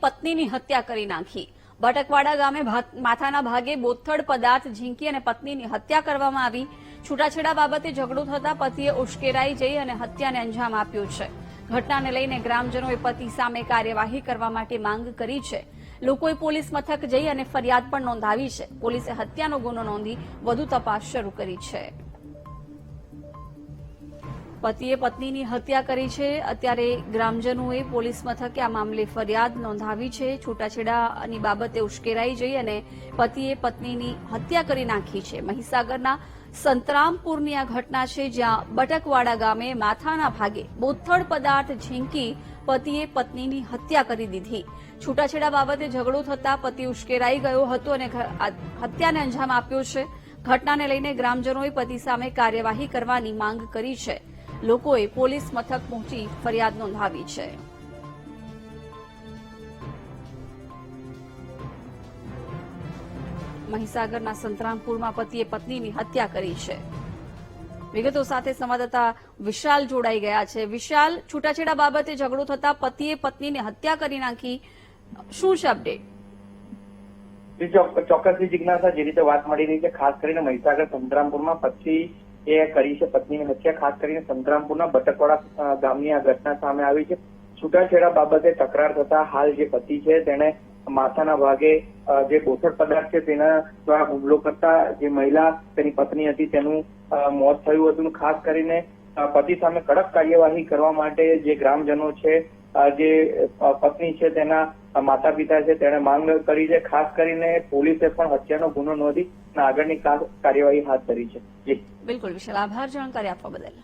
પત્નીની હત્યા કરી નાખી. બટકવાડા ગામે માથાના ભાગે બોથડ પદાર્થ ઝીંકી અને પત્નીની હત્યા કરવામાં આવી. છૂટાછેડા બાબતે ઝઘડો થતા પતિએ ઉશ્કેરાઈ જઈ અને હત્યાને અંજામ આપ્યો છે. ઘટનાને લઈને ગ્રામજનોએ પતિ સામે કાર્યવાહી કરવા માટે માંગ કરી છે. લોકોએ પોલીસ મથક જઈ અને ફરિયાદ પણ નોંધાવી છે. પોલીસે હત્યાનો ગુનો નોંધી વધુ તપાસ શરૂ કરી છે. પતિએ પત્નીની હત્યા કરી છે. અત્યારે ગ્રામજનોએ પોલીસ મથકે આ મામલે ફરિયાદ નોંધાવી છે. છૂટાછેડાની બાબતે ઉશ્કેરાઈ જઈ અને પતિએ પત્નીની હત્યા કરી નાખી છે. મહીસાગરના સંતરામપુરની આ ઘટના છે, જ્યાં બટકવાડા ગામે માથાના ભાગે બોથડ પદાર્થ ઝીંકી પતિએ પત્નીની હત્યા કરી દીધી. છૂટાછેડા બાબતે ઝઘડો થતા પતિ ઉશ્કેરાઈ ગયો હતો અને હત્યાને અંજામ આપ્યો છે. ઘટનાને લઈને ગ્રામજનોએ પતિ સામે કાર્યવાહી કરવાની માંગ કરી છે. લોકોએ પોલીસ મથક પહોંચી ફરિયાદ નોંધાવી છે. મહીસાગરના સંતરામપુરમાં પતિએ પત્નીની હત્યા કરી છે. વિગતો સાથે સંવાદદાતા વિશાલ જોડાઈ ગયા છે. વિશાલ, છૂટાછેડા બાબતે ઝઘડો થતા પતિએ પત્નીને હત્યા કરી નાખી. શું છે અપડેટ જે જિજ્ઞાસા જે રીતે વાત મળી રહી છે, ખાસ કરીને મહીસાગર સંતરામપુરમાં પતિ એ કરી છે. પત્નીની હત્યા, ખાસ કરીને સંતરામપુરના બટકવાડા ગામની આ ઘટના સામે આવી છે. છૂટાછેડા બાબતે તકરાર થતા હાલ જે પતિ છે, તેણે માથાના ભાગે જે બોથડ પદાર્થ છે, તેના દ્વારા હુમલો કરતા જે મહિલા તેની પત્ની હતી, તેનું મોત થયું હતું. ખાસ કરીને પતિ સામે કડક કાર્યવાહી કરવા માટે જે ગ્રામજનો છે જે પત્ની છે તેના માતા પિતા છે તેણે માંગ કરી છે. ખાસ કરીને પોલીસે પણ હત્યાનો ગુનો નોંધી આગળની કાર્યવાહી હાથ ધરી છે. બિલકુલ વિશાલ, આભાર જાણકારી આપવા બદલ.